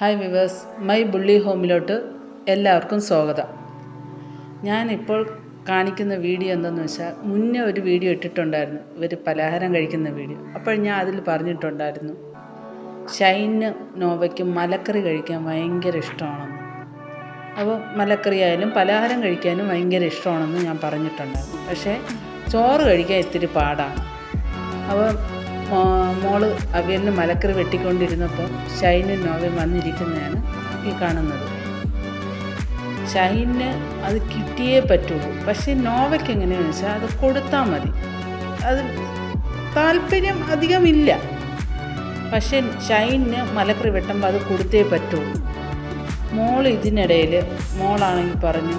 Hi viewers my bully ഹോമിലോട്ട് എല്ലാവർക്കും സ്വാഗതം. ഞാനിപ്പോൾ കാണിക്കുന്ന വീഡിയോ എന്തെന്ന് വെച്ചാൽ മുന്നേ ഒരു വീഡിയോ ഇട്ടിട്ടുണ്ടായിരുന്നു ഇവർ പലഹാരം കഴിക്കുന്ന വീഡിയോ. അപ്പോൾ ഞാൻ അതിൽ പറഞ്ഞിട്ടുണ്ടായിരുന്നു ഷൈന് നോവയ്ക്ക് മലക്കറി കഴിക്കാൻ ഭയങ്കര ഇഷ്ടമാണെന്ന്. അപ്പോൾ മലക്കറി ആയാലും പലഹാരം കഴിക്കാനും ഭയങ്കര ഇഷ്ടമാണെന്ന് ഞാൻ പറഞ്ഞിട്ടുണ്ടായിരുന്നു. പക്ഷേ ചോറ് കഴിക്കാൻ ഇത്തിരി പാടാണ്. അപ്പോൾ മോൾ അവിയലിന് മലക്കറി വെട്ടിക്കൊണ്ടിരുന്നപ്പോൾ ഷൈനും നോവയും വന്നിരിക്കുന്നതാണ് ഈ കാണുന്നത്. ഷൈന് അത് കിട്ടിയേ പറ്റുള്ളൂ. പക്ഷേ നോവയ്ക്ക് എങ്ങനെയാണെന്ന് വെച്ചാൽ അത് കൊടുത്താൽ മതി. അത് താല്പര്യം അധികമില്ല. പക്ഷേ ഷൈന് മലക്കറി വെട്ടുമ്പോൾ അത് കൊടുത്തേ പറ്റുള്ളൂ. മോൾ ഇതിനിടയിൽ മോളാണെങ്കിൽ പറഞ്ഞു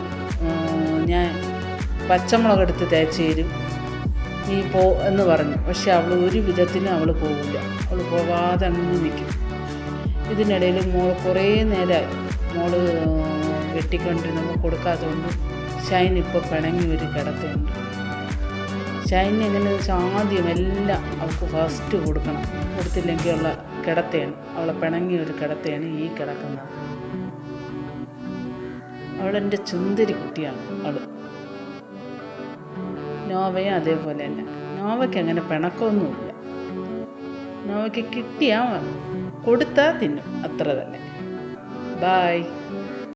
ഞാൻ പച്ചമുളക് എടുത്ത് തേച്ച് തരും. നീ പോ എന്ന് പറഞ്ഞു. പക്ഷെ അവൾ ഒരു വിധത്തിലും അവൾ പോകില്ല അവൾ പോവാതെ അങ്ങ് നിൽക്കും. ഇതിനിടയിൽ മോൾ കുറേ നേരമായി മോൾ വെട്ടിക്കൊണ്ടിരുന്നപ്പോൾ കൊടുക്കാത്തതുകൊണ്ട് ഷൈൻ ഇപ്പോൾ പിണങ്ങി ഒരു കിടത്തുണ്ട് ഷൈൻ എങ്ങനെ ആദ്യം എല്ലാം അവൾക്ക് ഫസ്റ്റ് കൊടുക്കണം. കൊടുത്തില്ലെങ്കിൽ ഉള്ള കിടത്തയാണ്. അവളെ പിണങ്ങി ഒരു കിടത്തയാണ് ഈ കിടക്കുന്നത്. അവളെന്റെ ചുന്ദരി കുട്ടിയാണ് അവൾ. നോവയും അതേപോലെ തന്നെ. നോവയ്ക്ക് അങ്ങനെ പിണക്കമൊന്നുമില്ല. നോവയ്ക്ക് കിട്ടിയാൽ കൊടുത്താൽ തിന്നും. അത്ര തന്നെ. ബായ്